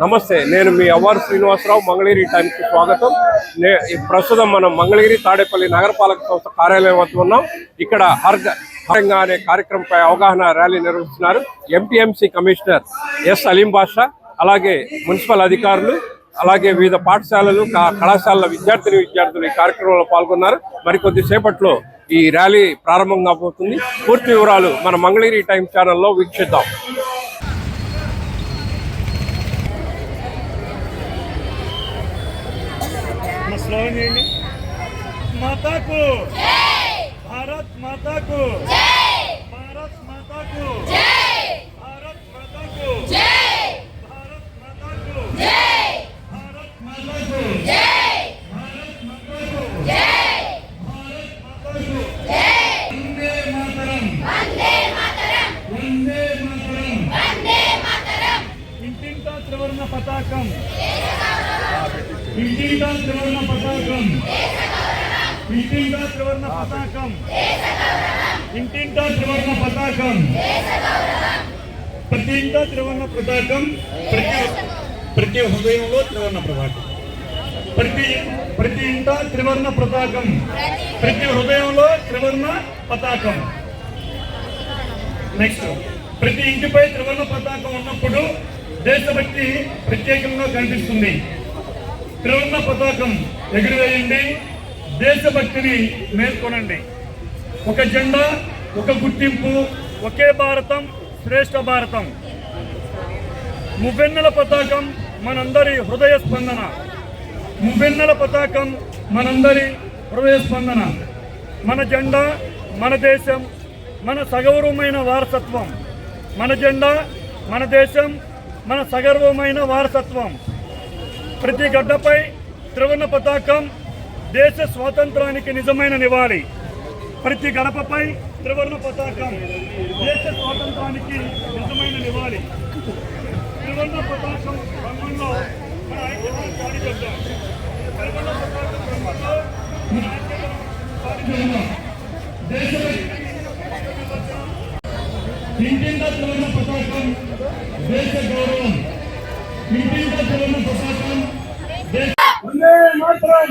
నమస్తే నేను మీ అవ్వారు శ్రీనివాసరావు మంగళగిరి టైంకి స్వాగతం. నే ఈ ప్రస్తుతం మనం మంగళగిరి తాడేపల్లి నగరపాలక సంస్థ కార్యాలయం వద్ద ఉన్నాం. ఇక్కడ హర్గ హరంగా అనే కార్యక్రమంపై అవగాహన ర్యాలీ నిర్వహిస్తున్నారు MPMC commissioner S Aleem Basha అలాగే మున్సిపల్ అధికారులు అలాగే వివిధ పాఠశాలలు కళాశాలల విద్యార్థిని విద్యార్థులు ఈ కార్యక్రమంలో పాల్గొన్నారు. మరికొద్ది సేపట్లో ఈ ర్యాలీ ప్రారంభం కాబోతుంది. పూర్తి వివరాలు మన మంగళగిరి టైం ఛానల్లో వీక్షిద్దాం. స్లోగన్ చేయండి మాతాకు. భారత్ మాతాకు. భారత్ మాతాకు. భారత్ మాతాకు. భారత్ మాతాకు. భారత్ మాతాకు. భారత్ మాతాకు. భారత్ మాతాకు వందే మాతరం వందే మాతరం ఇంటింటా త్రివర్ణ పతాకం. ఇంటింటా త్రివర్ణ పతాకం ఇంటింటా త్రివర్ణ పతాకం. ఇంటింటా త్రివర్ణ పతాకం. ప్రతి ఇంటా త్రివర్ణ పతాకం ప్రతి ప్రతి హృదయంలో త్రివర్ణ పతాకం. ప్రతి ప్రతి ఇంట త్రివర్ణ పతాకం. ప్రతి హృదయంలో త్రివర్ణ పతాకం. నెక్స్ట్ ప్రతి ఇంటిపై త్రివర్ణ పతాకం ఉన్నప్పుడు దేశభక్తి ప్రత్యేకంగా కనిపిస్తుంది. త్రివర్ణ పతాకం ఎగురవేయండి. దేశభక్తిని మేల్కొనండి. ఒక జెండా ఒక గుర్తింపు ఒకే భారతం శ్రేష్ఠ భారతం. మువ్వెన్నెల పతాకం మనందరి హృదయ స్పందన. మువ్వెన్నెల పతాకం మనందరి హృదయ స్పందన. మన జెండా మన దేశం మన సగౌరవమైన వారసత్వం. మన జెండా మన దేశం మన సగర్వమైన వారసత్వం. ప్రతి గడ్డపై త్రివర్ణ పతాకం దేశ స్వాతంత్రానికి నిజమైన నివాళి. ప్రతి గడపపై త్రివర్ణ పతాకం. దేశ స్వాతంత్రానికి నిజమైన నివాళి. త్రివర్ణ పతాకం రంగంలో మన ఐక్యతను చాటి చెప్తాం త్రివర్ణ పతాకం రంగంలో మన ఐక్యతను చాటి చెప్తాం దేశభక్తి ఇంటింట త్రివర్ణ పతాకం దేశ గౌరవం. ఇంటింట త్రివర్ణ పతాకం దేశ వందే మాతరం!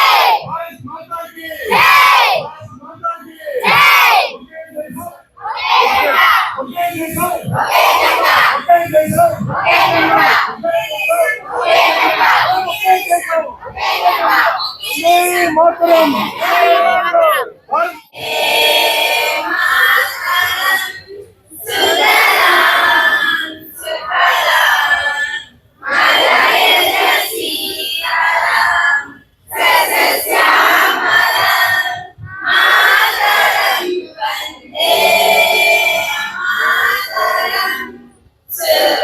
Yeah.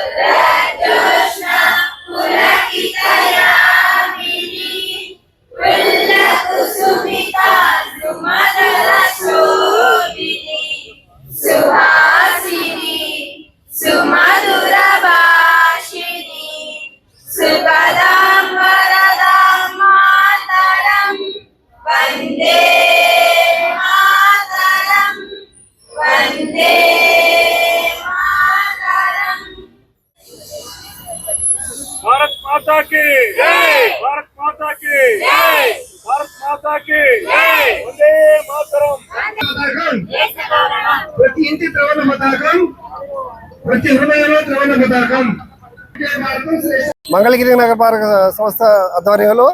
మంగళగిరి నగరపాలక సంస్థ ఆధ్వర్యంలో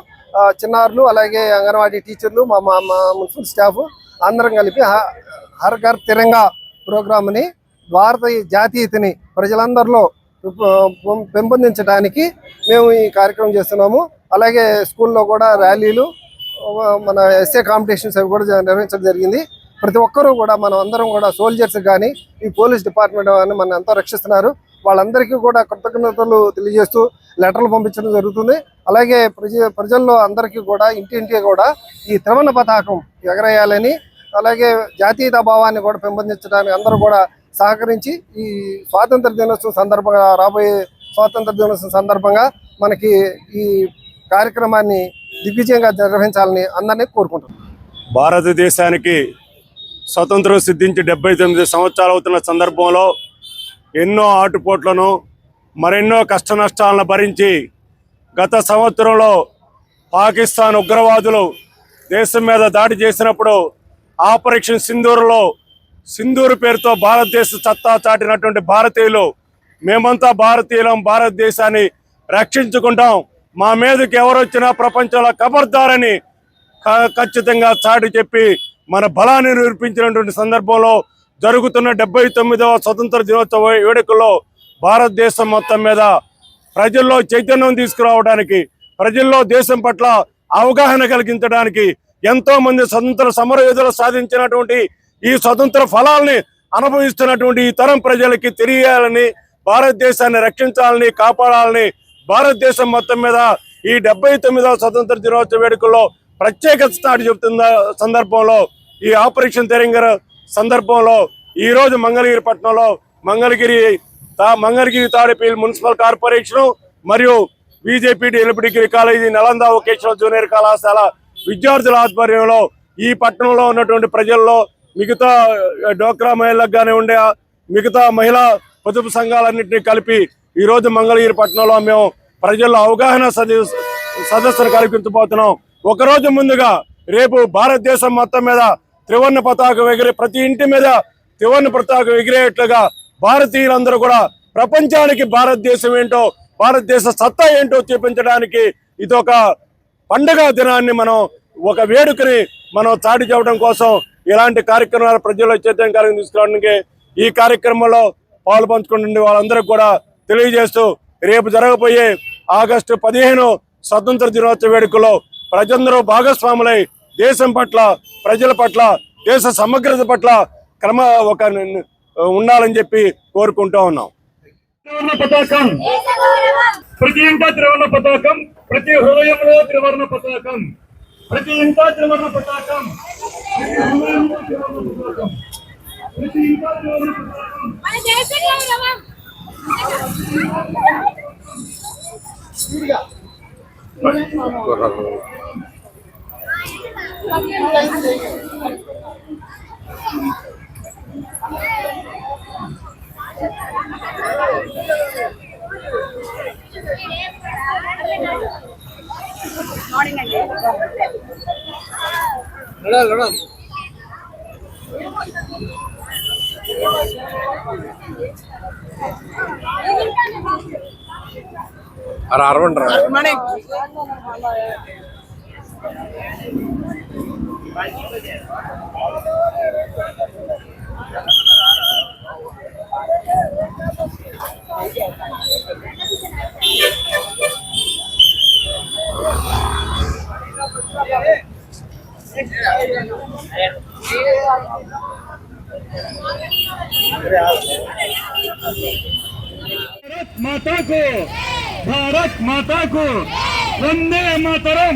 చిన్నారులు అలాగే అంగన్వాడీ టీచర్లు మా మా మున్సిపల్ స్టాఫ్ అందరం కలిపి హ- హర్ ఘర్ తిరంగా ప్రోగ్రామ్ని భారత జాతీయతని ప్రజలందరిలో పెం- పెంపొందించడానికి మేము ఈ కార్యక్రమం చేస్తున్నాము. అలాగే స్కూల్లో కూడా ర్యాలీలు మన ఎస్ఏ కాంపిటీషన్స్ అవి కూడా నిర్వహించడం జరిగింది. ప్రతి ఒక్కరూ కూడా మనం అందరం కూడా సోల్జర్స్ కానీ ఈ పోలీస్ డిపార్ట్మెంట్ కానీ మన ఎంతో రక్షిస్తున్నారు. వాళ్ళందరికీ కూడా కృతజ్ఞతలు తెలియజేస్తూ లెటర్లు పంపించడం జరుగుతుంది. అలాగే ప్రజ ప్రజల్లో అందరికీ కూడా ఇంటింటి కూడా ఈ త్రివర్ణ పతాకం ఎగరేయాలని అలాగే జాతీయతా భావాన్ని కూడా పెంపొందించడానికి అందరూ కూడా సహకరించి ఈ స్వాతంత్ర దినోత్సవం సందర్భంగా రాబోయే స్వాతంత్ర దినోత్సవం సందర్భంగా మనకి ఈ కార్యక్రమాన్ని దిగ్విజయంగా నిర్వహించాలని అందరినీ కోరుకుంటున్నాం. భారతదేశానికి స్వతంత్రం సిద్ధించి డెబ్బై తొమ్మిది సంవత్సరాలు అవుతున్న సందర్భంలో ఎన్నో ఆటుపోట్లను మరెన్నో కష్ట నష్టాలను భరించి గత సంవత్సరంలో పాకిస్తాన్ ఉగ్రవాదులు దేశం మీద దాడి చేసినప్పుడు ఆపరేషన్ సింధూరులో సింధూరు పేరుతో భారతదేశ సత్తా చాటినటువంటి భారతీయులు మేమంతా భారతీయులం భారతదేశాన్ని రక్షించుకుంటాం. మా మీదకి ఎవరొచ్చినా ప్రపంచంలో కబర్దారని ఖచ్చితంగా చాటి చెప్పి మన బలాన్ని నిరూపించినటువంటి సందర్భంలో జరుగుతున్న డెబ్బై తొమ్మిదవ స్వతంత్ర దినోత్సవ వేడుకల్లో భారతదేశం మొత్తం మీద ప్రజల్లో చైతన్యం తీసుకురావడానికి ప్రజల్లో దేశం పట్ల అవగాహన కలిగించడానికి ఎంతో మంది స్వతంత్ర సమరయోధులు సాధించినటువంటి ఈ స్వతంత్ర ఫలాల్ని అనుభవిస్తున్నటువంటి ఈ తరం ప్రజలకి తెలియాలని భారతదేశాన్ని రక్షించాలని కాపాడాలని భారతదేశం మొత్తం మీద ఈ డెబ్బై తొమ్మిదవ స్వతంత్ర దినోత్సవ వేడుకల్లో ప్రత్యేక స్థాయి చెబుతున్న సందర్భంలో ఈ ఆపరేషన్ తెరంగర్ సందర్భంలో ఈ రోజు మంగళగిరి పట్టణంలో మంగళగిరి తా- మంగళగిరి తాడేపల్లి మున్సిపల్ కార్పొరేషన్ మరియు BJP LP degree college Nalanda vocational junior కళాశాల విద్యార్థుల ఆధ్వర్యంలో ఈ పట్టణంలో ఉన్నటువంటి ప్రజల్లో మిగతా డోక్రా మహిళలకు కానీ ఉండే మిగతా మహిళా పొదుపు సంఘాలన్నింటినీ కలిపి ఈరోజు మంగళగిరి పట్టణంలో మేము ప్రజల్లో అవగాహన సదస్సు సదస్సును కల్పించబోతున్నాం. ఒక రోజు ముందుగా రేపు భారతదేశం మొత్తం మీద త్రివర్ణ పతాకం ఎగిరే ప్రతి ఇంటి మీద త్రివర్ణ పతాకం ఎగిరేట్లుగా భారతీయులందరూ కూడా ప్రపంచానికి భారతదేశం ఏంటో భారతదేశ సత్తా ఏంటో చూపించడానికి ఇదొక పండగ దినాన్ని మనం ఒక వేడుకని మనం చాటి చెప్పడం కోసం ఇలాంటి కార్యక్రమాలు ప్రజల్లో చైతన్యం తీసుకురావడానికి ఈ కార్యక్రమంలో పాలు పంచుకుంటుండే వాళ్ళందరికీ కూడా తెలియజేస్తూ రేపు జరగబోయే ఆగస్టు పదిహేను స్వతంత్ర దినోత్సవ వేడుకలో ప్రజలందరూ భాగస్వాములై దేశం పట్ల ప్రజల పట్ల దేశ సమగ్రత పట్ల క్రమ ఒక ఉండాలని చెప్పి కోరుకుంటూ ఉన్నాం. త్రివర్ణ పతాకం. ప్రతి ఇంట త్రివర్ణ పతాకం ప్రతి హృదయంలో త్రివర్ణ పతాకం. ప్రతి ఇంట త్రివర్ణ పతాకం. ప్రతి హృదయంలో త్రివర్ణ పతాకం. ప్రతి ఇంట త్రివర్ణ పతాకం. మన దేశ గౌరవం అరే అరవండి రా भारत माता को भारत माता को वंदे मातरम।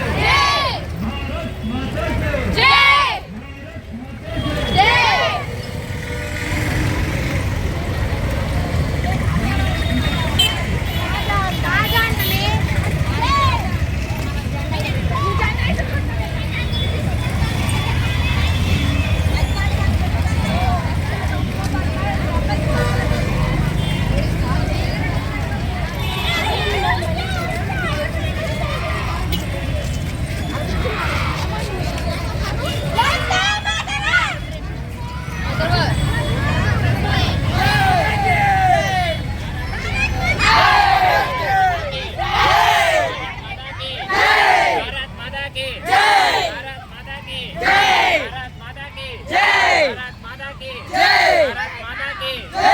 మాతాకి భారత్